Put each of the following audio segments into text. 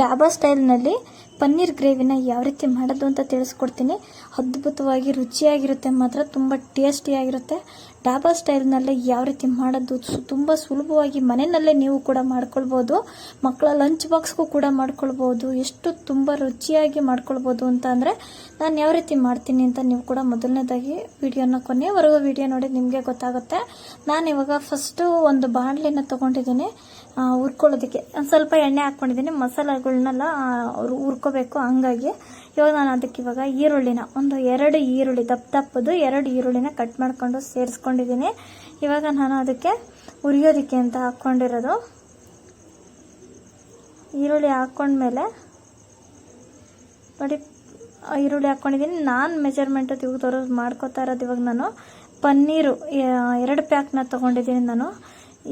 ಡಾಬಾ ಸ್ಟೈಲ್ನಲ್ಲಿ ಪನ್ನೀರ್ ಗ್ರೇವಿನ ಯಾವ ರೀತಿ ಮಾಡೋದು ಅಂತ ತಿಳಿಸ್ಕೊಡ್ತೀನಿ. ಅದ್ಭುತವಾಗಿ ರುಚಿಯಾಗಿರುತ್ತೆ ಮಾತ್ರ, ತುಂಬ ಟೇಸ್ಟಿಯಾಗಿರುತ್ತೆ. ಡಾಬಾ ಸ್ಟೈಲ್ನಲ್ಲೇ ಯಾವ ರೀತಿ ಮಾಡೋದು ತುಂಬ ಸುಲಭವಾಗಿ ಮನೆಯಲ್ಲೇ ನೀವು ಕೂಡ ಮಾಡ್ಕೊಳ್ಬೋದು. ಮಕ್ಕಳ ಲಂಚ್ ಬಾಕ್ಸ್ಗೂ ಕೂಡ ಮಾಡ್ಕೊಳ್ಬೋದು. ಎಷ್ಟು ತುಂಬ ರುಚಿಯಾಗಿ ಮಾಡ್ಕೊಳ್ಬೋದು ಅಂತ ಅಂದರೆ ನಾನು ಯಾವ ರೀತಿ ಮಾಡ್ತೀನಿ ಅಂತ ನೀವು ಕೂಡ ಮೊದಲನೇದಾಗಿ ವಿಡಿಯೋನ ಕೊನೆಯವರೆಗೂ ವಿಡಿಯೋ ನೋಡಿ ನಿಮಗೆ ಗೊತ್ತಾಗುತ್ತೆ. ನಾನು ಇವಾಗ ಫಸ್ಟು ಒಂದು ಬಾಣಲೆನ ತೊಗೊಂಡಿದ್ದೀನಿ. ಹುರ್ಕೊಳ್ಳೋದಕ್ಕೆ. ಒಂದು ಸ್ವಲ್ಪ ಎಣ್ಣೆ ಹಾಕ್ಕೊಂಡಿದ್ದೀನಿ. ಮಸಾಲೆಗಳನ್ನೆಲ್ಲ ಅವರು ಹುರ್ಕೋಬೇಕು. ಹಂಗಾಗಿ ಇವಾಗ ನಾನು ಅದಕ್ಕೆ ಇವಾಗ ಈರುಳ್ಳಿನ, ಒಂದು ಎರಡು ಈರುಳ್ಳಿ, ದಪ್ಪ ದಪ್ಪದು ಎರಡು ಈರುಳ್ಳಿನ ಕಟ್ ಮಾಡಿಕೊಂಡು ಸೇರಿಸ್ಕೊಂಡಿದ್ದೀನಿ. ಇವಾಗ ನಾನು ಅದಕ್ಕೆ ಹುರಿಯೋದಕ್ಕೆ ಅಂತ ಹಾಕ್ಕೊಂಡಿರೋದು. ಈರುಳ್ಳಿ ಹಾಕ್ಕೊಂಡ್ಮೇಲೆ, ನೋಡಿ ಈರುಳ್ಳಿ ಹಾಕ್ಕೊಂಡಿದ್ದೀನಿ. ನಾನು ಮೆಜರ್ಮೆಂಟ್ ತೆಗೆದು ತೋರೋದು ಮಾಡ್ಕೋತಾ ಇರೋದು ಇವಾಗ ನಾನು. ಪನ್ನೀರು ಎರಡು ಪ್ಯಾಕ್ನ ತೊಗೊಂಡಿದ್ದೀನಿ ನಾನು.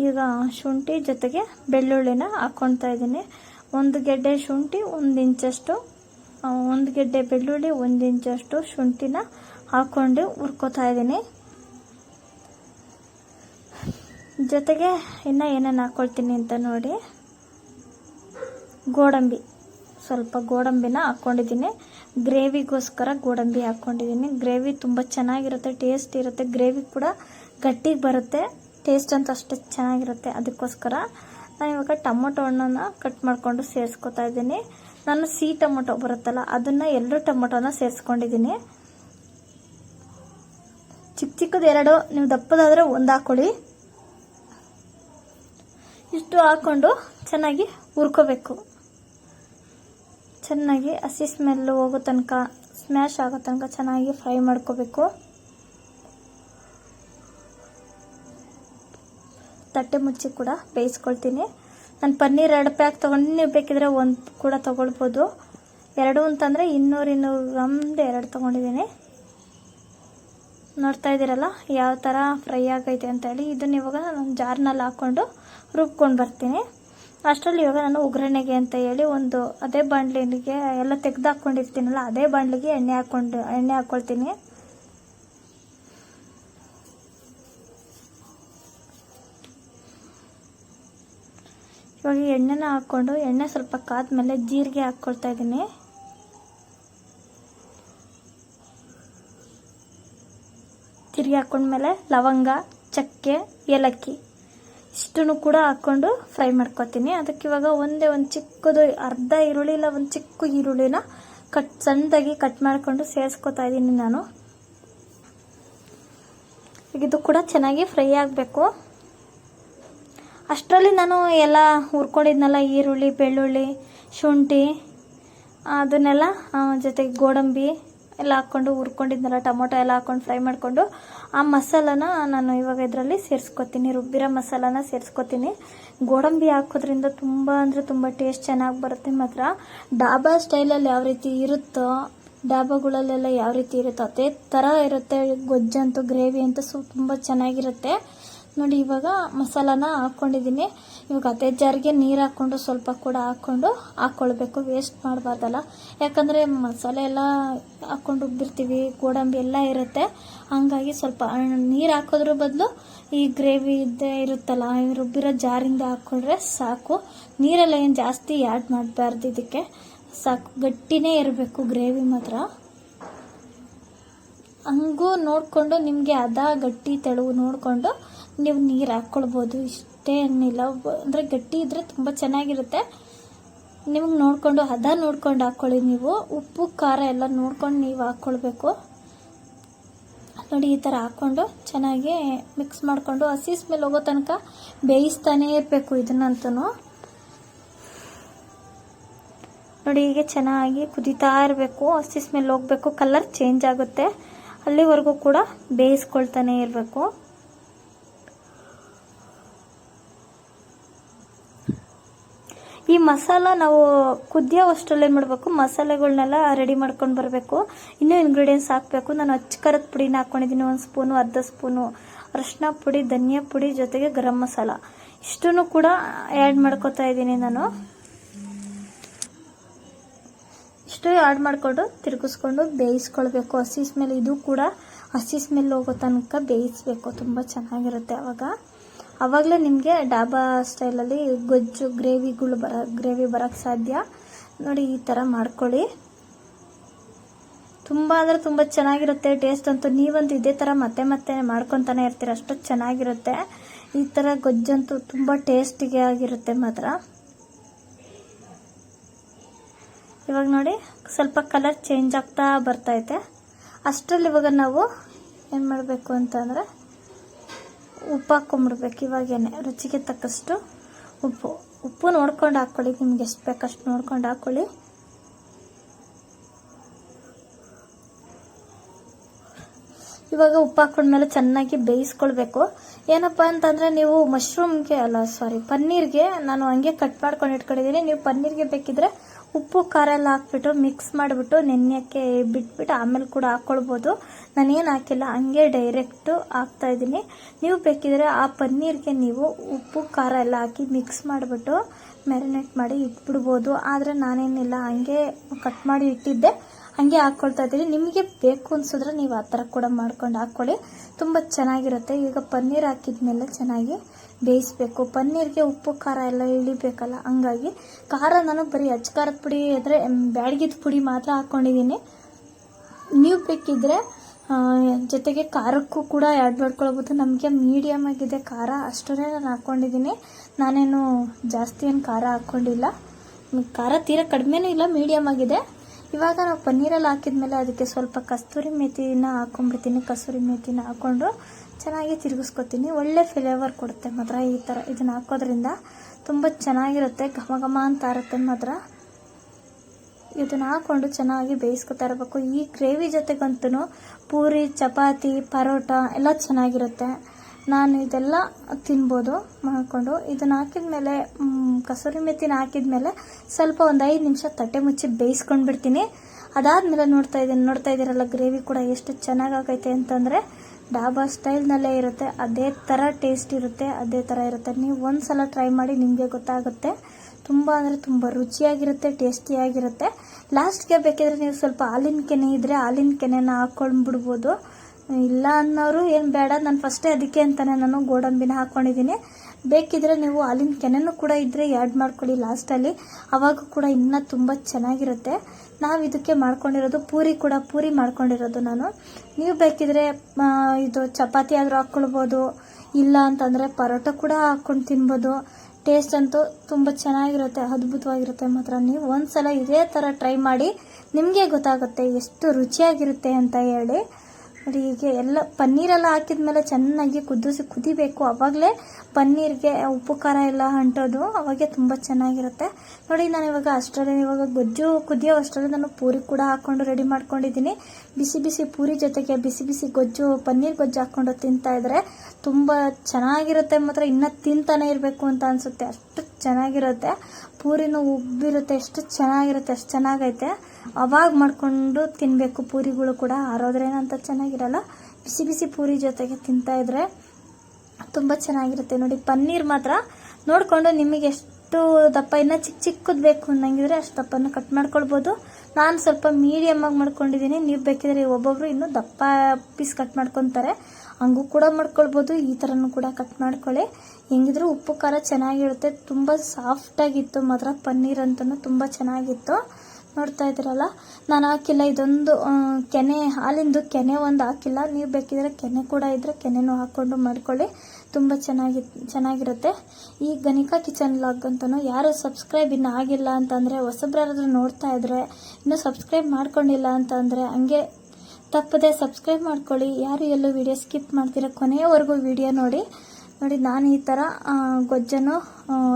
ಈಗ ಶುಂಠಿ ಜೊತೆಗೆ ಬೆಳ್ಳುಳ್ಳಿನ ಹಾಕ್ಕೊಳ್ತಾ ಇದ್ದೀನಿ. ಒಂದು ಗೆಡ್ಡೆ ಶುಂಠಿ, ಒಂದು ಇಂಚಷ್ಟು ಒಂದು ಗೆಡ್ಡೆ ಬೆಳ್ಳುಳ್ಳಿ, ಒಂದು ಇಂಚಷ್ಟು ಶುಂಠಿನ ಹಾಕ್ಕೊಂಡು ಹುರ್ಕೋತಾ ಇದ್ದೀನಿ. ಜೊತೆಗೆ ಇನ್ನು ಏನೇನು ಹಾಕ್ಕೊಳ್ತೀನಿ ಅಂತ ನೋಡಿ. ಗೋಡಂಬಿ, ಸ್ವಲ್ಪ ಗೋಡಂಬಿನ ಹಾಕ್ಕೊಂಡಿದ್ದೀನಿ. ಗ್ರೇವಿಗೋಸ್ಕರ ಗೋಡಂಬಿ ಹಾಕ್ಕೊಂಡಿದ್ದೀನಿ. ಗ್ರೇವಿ ತುಂಬ ಚೆನ್ನಾಗಿರುತ್ತೆ, ಟೇಸ್ಟ್ ಇರುತ್ತೆ, ಗ್ರೇವಿ ಕೂಡ ಗಟ್ಟಿಗೆ ಬರುತ್ತೆ. ಟೇಸ್ಟ್ ಅಂತ ಅಷ್ಟು ಚೆನ್ನಾಗಿರುತ್ತೆ. ಅದಕ್ಕೋಸ್ಕರ ನಾನು ಇವಾಗ ಟೊಮೊಟೊ ಹಣ್ಣನ್ನು ಕಟ್ ಮಾಡಿಕೊಂಡು ಸೇರಿಸ್ಕೊತಾ ಇದ್ದೀನಿ. ನಾನು ಸಿಹಿ ಟೊಮೊಟೊ ಬರುತ್ತಲ್ಲ, ಅದನ್ನು ಎರಡು ಟೊಮೊಟೊನ ಸೇರಿಸ್ಕೊಂಡಿದ್ದೀನಿ. ಚಿಕ್ಕ ಚಿಕ್ಕದು ಎರಡು, ನೀವು ದಪ್ಪದಾದರೆ ಒಂದು ಹಾಕ್ಕೊಳ್ಳಿ ಇಷ್ಟು ಹಾಕ್ಕೊಂಡು ಚೆನ್ನಾಗಿ ಹುರ್ಕೋಬೇಕು. ಚೆನ್ನಾಗಿ ಹಸಿ ಸ್ಮೆಲ್ಲು ಹೋಗೋ ತನಕ ಸ್ಮ್ಯಾಶ್ ಆಗೋ ತನಕ ಚೆನ್ನಾಗಿ ಫ್ರೈ ಮಾಡ್ಕೋಬೇಕು. ತಟ್ಟೆ ಮುಚ್ಚಿ ಕೂಡ ಬೇಯಿಸ್ಕೊಳ್ತೀನಿ. ನಾನು ಪನ್ನೀರ್ ಎರಡು ಪ್ಯಾಕ್ ತೊಗೊಂಡು ನೀವು ಬೇಕಿದ್ರೆ ಒಂದು ಕೂಡ ತೊಗೊಳ್ಬೋದು. ಎರಡು ಅಂತಂದರೆ ಇನ್ನೂರು ಇನ್ನೂರು ಗ್ರಾಮ್ದು ಎರಡು ತೊಗೊಂಡಿದ್ದೀನಿ. ನೋಡ್ತಾ ಇದ್ದೀರಲ್ಲ, ಯಾವ ಥರ ಫ್ರೈ ಆಗೈತೆ ಅಂತೇಳಿ ಇದನ್ನ ಇವಾಗ ನಾನು ಜಾರ್ನಲ್ಲಿ ಹಾಕ್ಕೊಂಡು ರುಬ್ಕೊಂಡು ಬರ್ತೀನಿ. ಅಷ್ಟರಲ್ಲಿ ಇವಾಗ ನಾನು ಒಗ್ಗರಣೆಗೆ ಅಂತ ಹೇಳಿ ಒಂದು ಅದೇ ಬಾಣಲಿಗೆ ಎಲ್ಲ ತೆಗ್ದು ಹಾಕ್ಕೊಂಡಿರ್ತೀನಲ್ಲ ಅದೇ ಬಾಣಲಿಗೆ ಎಣ್ಣೆ ಹಾಕ್ಕೊಂಡು ಎಣ್ಣೆ ಹಾಕ್ಕೊಳ್ತೀನಿ ಇವಾಗ ಎಣ್ಣೆನ ಹಾಕ್ಕೊಂಡು ಎಣ್ಣೆ ಸ್ವಲ್ಪ ಕಾದ್ಮೇಲೆ ಜೀರಿಗೆ ಹಾಕ್ಕೊಳ್ತಾ ಇದ್ದೀನಿ. ಜೀರಿಗೆ ಹಾಕ್ಕೊಂಡ್ಮೇಲೆ ಲವಂಗ, ಚಕ್ಕೆ, ಏಲಕ್ಕಿ ಇಷ್ಟನ್ನು ಕೂಡ ಹಾಕ್ಕೊಂಡು ಫ್ರೈ ಮಾಡ್ಕೊತೀನಿ. ಅದಕ್ಕೆ ಇವಾಗ ಒಂದೇ ಒಂದು ಚಿಕ್ಕದು ಅರ್ಧ ಈರುಳ್ಳಿ ಇಲ್ಲ, ಒಂದು ಚಿಕ್ಕ ಈರುಳ್ಳಿನ ಕಟ್ ಸಣ್ಣದಾಗಿ ಕಟ್ ಮಾಡಿಕೊಂಡು ಸೇರಿಸ್ಕೊತಾ ಇದ್ದೀನಿ ನಾನು. ಇದು ಕೂಡ ಚೆನ್ನಾಗಿ ಫ್ರೈ ಆಗಬೇಕು. ಅಷ್ಟರಲ್ಲಿ ನಾನು ಎಲ್ಲ ಹುರ್ಕೊಂಡಿದ್ನಲ್ಲ, ಈರುಳ್ಳಿ, ಬೆಳ್ಳುಳ್ಳಿ, ಶುಂಠಿ, ಅದನ್ನೆಲ್ಲ ಜೊತೆಗೆ ಗೋಡಂಬಿ ಎಲ್ಲ ಹಾಕ್ಕೊಂಡು ಹುರ್ಕೊಂಡಿದ್ನಲ್ಲ, ಟೊಮೊಟೊ ಎಲ್ಲ ಹಾಕ್ಕೊಂಡು ಫ್ರೈ ಮಾಡಿಕೊಂಡು, ಆ ಮಸಾಲನ ನಾನು ಇವಾಗ ಇದರಲ್ಲಿ ಸೇರಿಸ್ಕೊತೀನಿ, ರುಬ್ಬಿರೋ ಮಸಾಲಾನ ಸೇರಿಸ್ಕೊತೀನಿ. ಗೋಡಂಬಿ ಹಾಕೋದ್ರಿಂದ ತುಂಬ ಅಂದರೆ ತುಂಬ ಟೇಸ್ಟ್ ಚೆನ್ನಾಗಿ ಬರುತ್ತೆ ಮಾತ್ರ. ಡಾಬಾ ಸ್ಟೈಲಲ್ಲಿ ಯಾವ ರೀತಿ ಇರುತ್ತೋ, ಡಾಬಾಗಳಲ್ಲೆಲ್ಲ ಯಾವ ರೀತಿ ಇರುತ್ತೋ, ಅದೇ ಥರ ಇರುತ್ತೆ, ಗೊಜ್ಜಂತೂ ಗ್ರೇವಿ ಅಂತೂ ಸು, ತುಂಬ ಚೆನ್ನಾಗಿರುತ್ತೆ. ನೋಡಿ, ಇವಾಗ ಮಸಾಲಾನ ಹಾಕ್ಕೊಂಡಿದ್ದೀನಿ. ಇವಾಗ ಅದೇ ಜಾರಿಗೆ ನೀರು ಹಾಕ್ಕೊಂಡು ಸ್ವಲ್ಪ ಕೂಡ ಹಾಕ್ಕೊಂಡು ಹಾಕ್ಕೊಳ್ಬೇಕು ವೇಸ್ಟ್ ಮಾಡಬಾರ್ದಲ್ಲ. ಯಾಕಂದರೆ ಮಸಾಲೆ ಎಲ್ಲ ಹಾಕ್ಕೊಂಡು ರುಬ್ಬಿರ್ತೀವಿ ಗೋಡಂಬಿ ಎಲ್ಲ ಇರುತ್ತೆ. ಹಂಗಾಗಿ ಸ್ವಲ್ಪ ನೀರು ಹಾಕೋದ್ರ ಬದಲು ಈ ಗ್ರೇವಿ ಇದ್ದೇ ಇರುತ್ತಲ್ಲ ರುಬ್ಬಿರೋ ಜಾರಿಂದ ಹಾಕ್ಕೊಂಡ್ರೆ ಸಾಕು. ನೀರೆಲ್ಲ ಏನು ಜಾಸ್ತಿ ಆ್ಯಡ್ ಮಾಡಬಾರ್ದು ಇದಕ್ಕೆ. ಸಾಕು. ಗಟ್ಟಿನೇ ಇರಬೇಕು ಗ್ರೇವಿ ಮಾತ್ರ. ಹಂಗೂ ನೋಡಿಕೊಂಡು ನಿಮಗೆ ಅದ ಗಟ್ಟಿ ತೆಳುವು ನೋಡಿಕೊಂಡು ನೀವು ನೀರು ಹಾಕ್ಕೊಳ್ಬೋದು ಇಷ್ಟೇ ಏನಿಲ್ಲ. ಅಂದರೆ ಗಟ್ಟಿ ಇದ್ದರೆ ತುಂಬ ಚೆನ್ನಾಗಿರುತ್ತೆ. ನಿಮಗೆ ನೋಡಿಕೊಂಡು, ಹದ ನೋಡ್ಕೊಂಡು ಹಾಕ್ಕೊಳ್ಳಿ ನೀವು. ಉಪ್ಪು, ಖಾರ ಎಲ್ಲ ನೋಡ್ಕೊಂಡು ನೀವು ಹಾಕ್ಕೊಳ್ಬೇಕು ನೋಡಿ, ಈ ಥರ ಹಾಕ್ಕೊಂಡು ಚೆನ್ನಾಗಿ ಮಿಕ್ಸ್ ಮಾಡಿಕೊಂಡು, ಹಸಿ ಸ್ಮೆಲ್ ಹೋಗೋ ತನಕ ಬೇಯಿಸ್ತಾನೇ ಇರಬೇಕು ಇದನ್ನಂತೂ ನೋಡಿ, ಹೀಗೆ ಚೆನ್ನಾಗಿ ಕುದೀತಾ ಇರಬೇಕು. ಹಸಿ ಸ್ಮೆಲ್ ಹೋಗಬೇಕು ಕಲರ್ ಚೇಂಜ್ ಆಗುತ್ತೆ. ಅಲ್ಲಿವರೆಗೂ ಕೂಡ ಬೇಯಿಸ್ಕೊಳ್ತಾನೆ ಇರಬೇಕು. ಈ ಮಸಾಲ ನಾವು ಕುದಿಯೋ ಅಷ್ಟರಲ್ಲಿ ಏನು ಮಾಡಬೇಕು? ಮಸಾಲೆಗಳನ್ನೆಲ್ಲ ರೆಡಿ ಮಾಡ್ಕೊಂಡು ಬರಬೇಕು. ಇನ್ನೂ ಇಂಗ್ರೀಡಿಯೆಂಟ್ಸ್ ಹಾಕಬೇಕು. ನಾನು ಅಚ್ಚ ಖಾರದ ಪುಡಿನ ಹಾಕ್ಕೊಂಡಿದ್ದೀನಿ ಒಂದು ಸ್ಪೂನು, ಅರ್ಧ ಸ್ಪೂನು, ಅರಿಶಿನ ಪುಡಿ, ಧನಿಯಾ ಪುಡಿ ಜೊತೆಗೆ ಗರಂ ಮಸಾಲ. ಇಷ್ಟನ್ನು ಕೂಡ ಆ್ಯಡ್ ಮಾಡ್ಕೊತಾ ಇದ್ದೀನಿ ನಾನು. ಇಷ್ಟು ಆ್ಯಡ್ ಮಾಡಿಕೊಂಡು ತಿರುಗಿಸ್ಕೊಂಡು ಬೇಯಿಸ್ಕೊಳ್ಬೇಕು. ಹಸಿ ಸ್ಮೆಲ್ ಇದು ಕೂಡ ಹಸಿ ಸ್ಮೆಲ್ ಹೋಗೋ ತನಕ ಬೇಯಿಸ್ಬೇಕು. ತುಂಬ ಚೆನ್ನಾಗಿರುತ್ತೆ ಅವಾಗ. ಆವಾಗಲೇ ನಿಮಗೆ ಡಾಬಾ ಸ್ಟೈಲಲ್ಲಿ ಗೊಜ್ಜು ಗ್ರೇವಿಗಳು ಬರ ಗ್ರೇವಿ ಬರೋಕ್ಕೆ ಸಾಧ್ಯ? ನೋಡಿ, ಈ ಥರ ಮಾಡ್ಕೊಳ್ಳಿ. ತುಂಬ ಅಂದರೆ ತುಂಬ ಚೆನ್ನಾಗಿರುತ್ತೆ, ಟೇಸ್ಟ್ ಅಂತೂ ನೀವಂತೂ ಇದೇ ಥರ ಮತ್ತೆ ಮತ್ತೆ ಮಾಡ್ಕೊತಾನೆ ಇರ್ತೀರ, ಅಷ್ಟು ಚೆನ್ನಾಗಿರುತ್ತೆ. ಈ ಥರ ಗೊಜ್ಜಂತೂ ತುಂಬ ಟೇಸ್ಟಿಗೆ ಆಗಿರುತ್ತೆ ಮಾತ್ರ. ಇವಾಗ ನೋಡಿ, ಸ್ವಲ್ಪ ಕಲರ್ ಚೇಂಜ್ ಆಗ್ತಾ ಬರ್ತೈತೆ ಅಷ್ಟರಲ್ಲಿ ಇವಾಗ ನಾವು ಏನು ಮಾಡಬೇಕು ಅಂತಂದರೆ ಉಪ್ಪು ಹಾಕ್ಕೊಂಬಿಡ್ಬೇಕು ಇವಾಗೇನೆ ರುಚಿಗೆ ತಕ್ಕಷ್ಟು ಉಪ್ಪು. ಉಪ್ಪು ನೋಡ್ಕೊಂಡು ಹಾಕ್ಕೊಳ್ಳಿ ನಿಮ್ಗೆ ಎಷ್ಟು ಬೇಕಷ್ಟು ನೋಡ್ಕೊಂಡು ಹಾಕ್ಕೊಳ್ಳಿ ಇವಾಗ ಉಪ್ಪು ಹಾಕೊಂಡ್ಮೇಲೆ ಚೆನ್ನಾಗಿ ಬೇಯಿಸ್ಕೊಳ್ಬೇಕು. ಏನಪ್ಪ ಅಂತಂದರೆ ನೀವು ಮಶ್ರೂಮ್ಗೆ ಅಲ್ಲ ಸಾರಿ ಪನ್ನೀರ್ಗೆ ನಾನು ಹಂಗೆ ಕಟ್ ಮಾಡ್ಕೊಂಡು ಇಟ್ಕೊಂಡಿದ್ದೀನಿ. ನೀವು ಪನ್ನೀರ್ಗೆ ಬೇಕಿದ್ರೆ ಉಪ್ಪು, ಖಾರ ಎಲ್ಲ ಹಾಕ್ಬಿಟ್ಟು ಮಿಕ್ಸ್ ಮಾಡಿಬಿಟ್ಟು ನೆನೆಯೋಕ್ಕೆ ಬಿಟ್ಬಿಟ್ಟು ಆಮೇಲೆ ಕೂಡ ಹಾಕ್ಕೊಳ್ಬೋದು ನಾನೇನು ಹಾಕಿಲ್ಲ, ಹಂಗೆ ಡೈರೆಕ್ಟು ಹಾಕ್ತಾ ಇದ್ದೀನಿ. ನೀವು ಬೇಕಿದ್ರೆ ಆ ಪನ್ನೀರ್ಗೆ ನೀವು ಉಪ್ಪು, ಖಾರ ಎಲ್ಲ ಹಾಕಿ ಮಿಕ್ಸ್ ಮಾಡಿಬಿಟ್ಟು ಮ್ಯಾರಿನೇಟ್ ಮಾಡಿ ಇಟ್ಬಿಡ್ಬೋದು. ಆದರೆ ನಾನೇನಿಲ್ಲ, ಹಂಗೆ ಕಟ್ ಮಾಡಿ ಇಟ್ಟಿದ್ದೆ. ಹಂಗೆ ಹಾಕ್ಕೊಳ್ತಾ ಇದ್ದೀನಿ. ನಿಮಗೆ ಬೇಕು ಅನ್ಸಿದ್ರೆ ನೀವು ಆ ಥರ ಕೂಡ ಮಾಡ್ಕೊಂಡು ಹಾಕ್ಕೊಳ್ಳಿ. ತುಂಬ ಚೆನ್ನಾಗಿರುತ್ತೆ. ಈಗ ಪನ್ನೀರ್ ಹಾಕಿದ್ಮೇಲೆ ಚೆನ್ನಾಗಿ ಬೇಯಿಸ್ಬೇಕು. ಪನ್ನೀರ್ಗೆ ಉಪ್ಪು, ಖಾರ ಎಲ್ಲ ಇಳಿಬೇಕಲ್ಲ, ಹಂಗಾಗಿ ಖಾರ ನಾನು ಬರೀ ಅಚ್ಚ ಖಾರದ ಪುಡಿ ಅಂದರೆ ಬ್ಯಾಡಗಿದ ಪುಡಿ ಮಾತ್ರ ಹಾಕ್ಕೊಂಡಿದ್ದೀನಿ ನೀವು ಬೇಕಿದ್ರೆ ಜೊತೆಗೆ ಖಾರಕ್ಕೂ ಕೂಡ ಆ್ಯಡ್ ಮಾಡ್ಕೊಳ್ಬೋದು. ನಮಗೆ ಮೀಡಿಯಮ್ ಆಗಿದೆ ಖಾರ ಅಷ್ಟನ್ನೇ ನಾನು ಹಾಕ್ಕೊಂಡಿದ್ದೀನಿ ನಾನೇನು ಜಾಸ್ತಿ ಏನು ಖಾರ ಹಾಕ್ಕೊಂಡಿಲ್ಲ ಖಾರ ತೀರ ಕಡಿಮೆನೂ ಇಲ್ಲ ಮೀಡಿಯಮ್ ಆಗಿದೆ. ಇವಾಗ ನಾವು ಪನ್ನೀರಲ್ಲಿ ಹಾಕಿದ್ಮೇಲೆ ಅದಕ್ಕೆ ಸ್ವಲ್ಪ ಕಸ್ತೂರಿ ಮೇಥಿನ ಹಾಕೊಂಡ್ಬಿಡ್ತೀನಿ. ಕಸ್ತೂರಿ ಮೇಥಿನ ಹಾಕ್ಕೊಂಡು ಚೆನ್ನಾಗಿ ತಿರುಗಿಸ್ಕೊತೀನಿ. ಒಳ್ಳೆ ಫ್ಲೇವರ್ ಕೊಡುತ್ತೆ ಮಾತ್ರ ಈ ಥರ ಇದನ್ನ ಹಾಕೋದ್ರಿಂದ ತುಂಬ ಚೆನ್ನಾಗಿರುತ್ತೆ, ಘಮ ಘಮ ಅಂತ ಇರುತ್ತೆ ಮಾತ್ರ. ಇದನ್ನ ಹಾಕೊಂಡು ಚೆನ್ನಾಗಿ ಬೇಯಿಸ್ಕೊತಾ ಇರಬೇಕು. ಈ ಗ್ರೇವಿ ಜೊತೆಗಂತೂ ಪೂರಿ, ಚಪಾತಿ, ಪರೋಟ ಎಲ್ಲ ಚೆನ್ನಾಗಿರುತ್ತೆ. ನಾನು ಇದೆಲ್ಲ ತಿನ್ಬೋದು ಮಾಡಿಕೊಂಡು. ಇದನ್ನ ಹಾಕಿದ್ಮೇಲೆ ಕಸೂರಿ ಮೆತ್ತಿನ ಹಾಕಿದ್ಮೇಲೆ ಸ್ವಲ್ಪ ಒಂದು ಐದು ನಿಮಿಷ ತಟ್ಟೆ ಮುಚ್ಚಿ ಬೇಯಿಸ್ಕೊಂಡು ಬಿಡ್ತೀನಿ ಅದಾದಮೇಲೆ ನೋಡ್ತಾ ಇದ್ದೀನಿ. ನೋಡ್ತಾ ಇದ್ದೀರಲ್ಲ ಗ್ರೇವಿ ಕೂಡ ಎಷ್ಟು ಚೆನ್ನಾಗಾಗೈತೆ ಅಂತಂದರೆ ಡಾಬಾ ಸ್ಟೈಲ್ನಲ್ಲೇ ಇರುತ್ತೆ, ಅದೇ ಥರ ಟೇಸ್ಟ್ ಇರುತ್ತೆ, ಅದೇ ಥರ ಇರುತ್ತೆ. ನೀವು ಒಂದು ಸಲ ಟ್ರೈ ಮಾಡಿ ನಿಮಗೆ ಗೊತ್ತಾಗುತ್ತೆ. ತುಂಬ ಅಂದರೆ ತುಂಬ ರುಚಿಯಾಗಿರುತ್ತೆ ಟೇಸ್ಟಿಯಾಗಿರುತ್ತೆ ಲಾಸ್ಟ್ಗೆ ಬೇಕಿದ್ರೆ ನೀವು ಸ್ವಲ್ಪ ಹಾಲಿನ ಕೆನೆ ಇದ್ದರೆ ಹಾಲಿನ ಕೆನೆನ ಹಾಕ್ಕೊಂಡ್ಬಿಡ್ಬೋದು. ಇಲ್ಲ ಅನ್ನೋರು ಏನು ಬೇಡ, ನಾನು ಫಸ್ಟೇ ಅದಕ್ಕೆ ಅಂತಾನೆ ನಾನು ಗೋಡಂಬಿನ ಹಾಕ್ಕೊಂಡಿದ್ದೀನಿ ಬೇಕಿದ್ರೆ ನೀವು ಹಾಲಿನ ಕೆನೆನೂ ಕೂಡ ಇದ್ದರೆ ಆ್ಯಡ್ ಮಾಡ್ಕೊಳ್ಳಿ ಲಾಸ್ಟಲ್ಲಿ ಅವಾಗ ಕೂಡ ಇನ್ನೂ ತುಂಬ ಚೆನ್ನಾಗಿರುತ್ತೆ. ನಾವು ಇದಕ್ಕೆ ಮಾಡ್ಕೊಂಡಿರೋದು ಪೂರಿ ಕೂಡ ಪೂರಿ ಮಾಡ್ಕೊಂಡಿರೋದು ನಾನು. ನೀವು ಬೇಕಿದ್ರೆ ಇದು ಚಪಾತಿ ಆದರೂ ಹಾಕ್ಕೊಳ್ಬೋದು ಇಲ್ಲ ಅಂತಂದರೆ ಪರೋಟ ಕೂಡ ಹಾಕ್ಕೊಂಡು ತಿನ್ಬೋದು. ಟೇಸ್ಟ್ ಅಂತೂ ತುಂಬ ಚೆನ್ನಾಗಿರುತ್ತೆ, ಅದ್ಭುತವಾಗಿರುತ್ತೆ ಮಾತ್ರ. ನೀವು ಒಂದ್ಸಲ ಇದೇ ಥರ ಟ್ರೈ ಮಾಡಿ ನಿಮಗೆ ಗೊತ್ತಾಗುತ್ತೆ ಎಷ್ಟು ರುಚಿಯಾಗಿರುತ್ತೆ ಅಂತ ಹೇಳಿ. ನೋಡಿ, ಹೀಗೆ ಎಲ್ಲ ಪನ್ನೀರೆಲ್ಲ ಹಾಕಿದ್ಮೇಲೆ ಚೆನ್ನಾಗಿ ಕುದಿಸಿ ಕುದಿಬೇಕು. ಅವಾಗಲೇ ಪನ್ನೀರ್ಗೆ ಉಪ್ಪು, ಖಾರ ಎಲ್ಲ ಅಂಟೋದು, ಅವಾಗೆ ತುಂಬ ಚೆನ್ನಾಗಿರುತ್ತೆ. ನೋಡಿ, ನಾನು ಇವಾಗ ಅಷ್ಟರಲ್ಲಿ, ಇವಾಗ ಗೊಜ್ಜು ಕುದಿಯೋ ಅಷ್ಟರಲ್ಲಿ ನಾನು ಪೂರಿ ಕೂಡ ಹಾಕ್ಕೊಂಡು ರೆಡಿ ಮಾಡ್ಕೊಂಡಿದ್ದೀನಿ. ಬಿಸಿ ಬಿಸಿ ಪೂರಿ ಜೊತೆಗೆ ಬಿಸಿ ಬಿಸಿ ಗೊಜ್ಜು, ಪನ್ನೀರ್ ಗೊಜ್ಜು ಹಾಕ್ಕೊಂಡು ತಿಂತಾ ಇದ್ರೆ ತುಂಬ ಚೆನ್ನಾಗಿರುತ್ತೆ. ಮಾತ್ರ ಇನ್ನೂ ತಿಂತಾನೆ ಇರಬೇಕು ಅಂತ ಅನಿಸುತ್ತೆ. ಅಷ್ಟು ಚೆನ್ನಾಗಿರುತ್ತೆ. ಪೂರಿನೂ ಉಬ್ಬಿರುತ್ತೆ ಎಷ್ಟು ಚೆನ್ನಾಗಿರುತ್ತೆ, ಅಷ್ಟು ಚೆನ್ನಾಗೈತೆ. ಅವಾಗ ಮಾಡಿಕೊಂಡು ತಿನ್ನಬೇಕು ಪೂರಿಗಳು ಕೂಡ. ಆರೋದ್ರೇನಂತ ಚೆನ್ನಾಗಿರಲ್ಲ. ಬಿಸಿ ಬಿಸಿ ಪೂರಿ ಜೊತೆಗೆ ತಿಂತಾಯಿದ್ರೆ ತುಂಬ ಚೆನ್ನಾಗಿರುತ್ತೆ. ನೋಡಿ, ಪನ್ನೀರ್ ಮಾತ್ರ ನೋಡಿಕೊಂಡು ನಿಮಗೆ ಎಷ್ಟು ದಪ್ಪ, ಇನ್ನೂ ಚಿಕ್ಕ ಚಿಕ್ಕದು ಬೇಕು ಅನ್ನಂಗಿದ್ರೆ ಅಷ್ಟು ದಪ್ಪನ ಕಟ್ ಮಾಡ್ಕೊಳ್ಬೋದು. ನಾನು ಸ್ವಲ್ಪ ಮೀಡಿಯಮ್ಮಾಗಿ ಮಾಡ್ಕೊಂಡಿದ್ದೀನಿ ನೀವು ಬೇಕಿದ್ರೆ ಒಬ್ಬೊಬ್ರು ಇನ್ನೂ ದಪ್ಪ ಪೀಸ್ ಕಟ್ ಮಾಡ್ಕೊತಾರೆ. ಹಂಗೂ ಕೂಡ ಮಾಡ್ಕೊಳ್ಬೋದು. ಈ ಥರನೂ ಕೂಡ ಕಟ್ ಮಾಡ್ಕೊಳ್ಳಿ. ಹೆಂಗಿದ್ರು ಉಪ್ಪು ಖಾರ ಚೆನ್ನಾಗಿರುತ್ತೆ. ತುಂಬ ಸಾಫ್ಟಾಗಿತ್ತು ಮಾತ್ರ. ಪನ್ನೀರ್ ಅಂತಲೂ ತುಂಬ ಚೆನ್ನಾಗಿತ್ತು. ನೋಡ್ತಾ ಇದ್ದೀರಲ್ಲ? ನಾನು ಹಾಕಿಲ್ಲ. ಇದೊಂದು ಕೆನೆ, ಹಾಲಿಂದು ಕೆನೆ ಒಂದು ಹಾಕಿಲ್ಲ. ನೀವು ಬೇಕಿದ್ರೆ ಕೆನೆ ಕೂಡ ಇದ್ದರೆ ಕೆನೆನೂ ಹಾಕ್ಕೊಂಡು ಮಾಡ್ಕೊಳ್ಳಿ. ತುಂಬ ಚೆನ್ನಾಗಿ, ಚೆನ್ನಾಗಿರುತ್ತೆ. ಈ ಗಣಿಕಾ ಕಿಚನ್ ಲಾಗ್ ಅಂತಲೂ ಯಾರು ಸಬ್ಸ್ಕ್ರೈಬ್ ಇನ್ನೂ ಆಗಿಲ್ಲ ಅಂತಂದರೆ ಹೊಸಬ್ರು ಯಾರಾದರೂ ನೋಡ್ತಾ ಇದ್ರೆ, ಇನ್ನೂ ಸಬ್ಸ್ಕ್ರೈಬ್ ಮಾಡ್ಕೊಂಡಿಲ್ಲ ಅಂತಂದರೆ, ಹಂಗೆ ತಪ್ಪದೆ ಸಬ್ಸ್ಕ್ರೈಬ್ ಮಾಡ್ಕೊಳ್ಳಿ. ಯಾರು ಎಲ್ಲೂ ವಿಡಿಯೋ ಸ್ಕಿಪ್ ಮಾಡ್ತೀರ ಕೊನೆಯವರೆಗೂ ವಿಡಿಯೋ ನೋಡಿ. ನೋಡಿ, ನಾನು ಈ ಥರ ಗೊಜ್ಜನ್ನು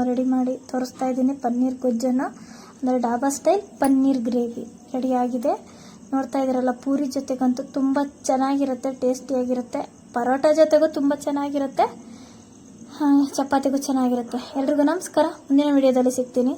ರೆಡಿ ಮಾಡಿ ತೋರಿಸ್ತಾ ಇದ್ದೀನಿ. ಪನ್ನೀರ್ ಗೊಜ್ಜನ್ನು. ಅಂದರೆ ಡಾಬಾ ಸ್ಟೈಲ್ ಪನ್ನೀರ್ ಗ್ರೇವಿ ರೆಡಿಯಾಗಿದೆ. ನೋಡ್ತಾ ಇದ್ದೀರಲ್ಲ, ಪೂರಿ ಜೊತೆಗಂತೂ ತುಂಬ ಚೆನ್ನಾಗಿರುತ್ತೆ, ಟೇಸ್ಟಿಯಾಗಿರುತ್ತೆ. ಪರೋಟ ಜೊತೆಗೂ ತುಂಬ ಚೆನ್ನಾಗಿರುತ್ತೆ. ಚಪಾತಿಗೂ ಚೆನ್ನಾಗಿರುತ್ತೆ. ಎಲ್ರಿಗೂ ನಮಸ್ಕಾರ. ಮುಂದಿನ ವಿಡಿಯೋದಲ್ಲಿ ಸಿಗ್ತೀನಿ.